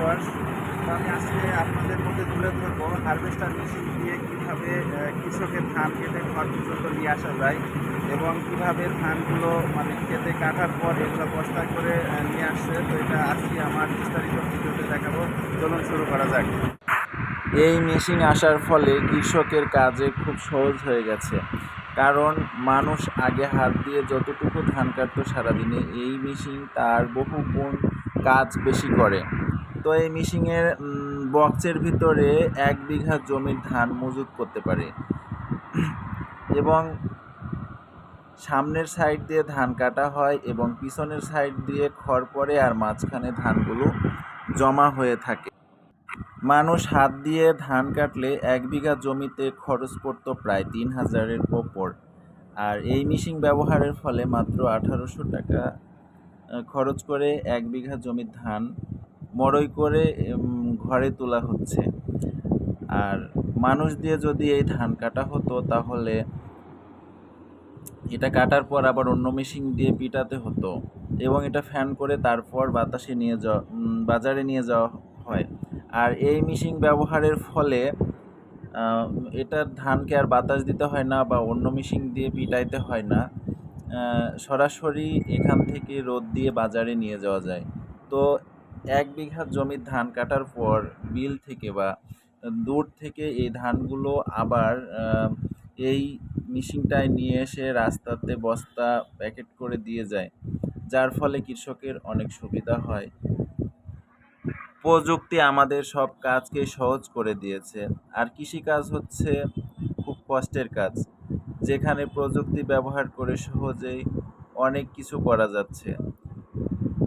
Viewers তো আমি আজকে আপনাদের মধ্যে তুলে ধরবো হারভেস্টার মেশিন দিয়ে কীভাবে কৃষকের ধান কেটে ঘর পর্যন্ত নিয়ে আসা যায় এবং কীভাবে ধানগুলো মানে কেটে কাটার পর এগুলো বস্তা করে নিয়ে আসছে। তো এটা আজকে আমার বিস্তারিত ভিডিওতে দেখাবো। চলুন শুরু করা যাক। এই মেশিন আসার ফলে কৃষকের কাজে খুব সহজ হয়ে গেছে। কারণ মানুষ আগে হাত দিয়ে যতটুকু ধান কাটতো সারাদিনে, এই মেশিন তার বহু গুণ কাজ বেশি করে। তো এই মেশিনের বক্সের ভিতরে এক বিঘা জমির ধান মজুত করতে পারে। এবং সামনের সাইড দিয়ে ধান কাটা হয় এবং পিছনের সাইড দিয়ে খড় পড়ে আর মাঝখানে ধানগুলো জমা হয়ে থাকে। মানুষ হাত দিয়ে ধান কাটলে এক বিঘা জমিতে খরচ পড়তো প্রায় তিন হাজারের ওপর। আর এই মেশিন ব্যবহারের ফলে মাত্র আঠারোশো টাকা খরচ করে এক বিঘা জমির ধান মড়ই করে ঘরে তোলা হচ্ছে। আর মানুষ দিয়ে যদি এই ধান কাটা হতো, তাহলে এটা কাটার পর আবার অন্য মেশিন দিয়ে পিটাতে হতো এবং এটা ফ্যান করে তারপর বাতাসে নিয়ে যাওয়া বাজারে নিয়ে যাওয়া হয়। আর এই মেশিন ব্যবহারের ফলে এটার ধানকে আর বাতাস দিতে হয় না বা অন্য মেশিন দিয়ে পিটাইতে হয় না। সরাসরি এখান থেকে রোদ দিয়ে বাজারে নিয়ে যাওয়া যায়। তো এক বিঘা জমির ধান কাটার পর বিল থেকে বা দূর থেকে এই ধানগুলো আবার এই মেশিনটায় নিয়ে এসে রাস্তাতে বস্তা প্যাকেট করে দিয়ে যায়, যার ফলে কৃষকের অনেক সুবিধা হয়। প্রযুক্তি আমাদের সব কাজকে সহজ করে দিয়েছে, আর কৃষিকাজ হচ্ছে খুব কষ্টের কাজ, যেখানে প্রযুক্তি ব্যবহার করে সহজেই অনেক কিছু করা যাচ্ছে।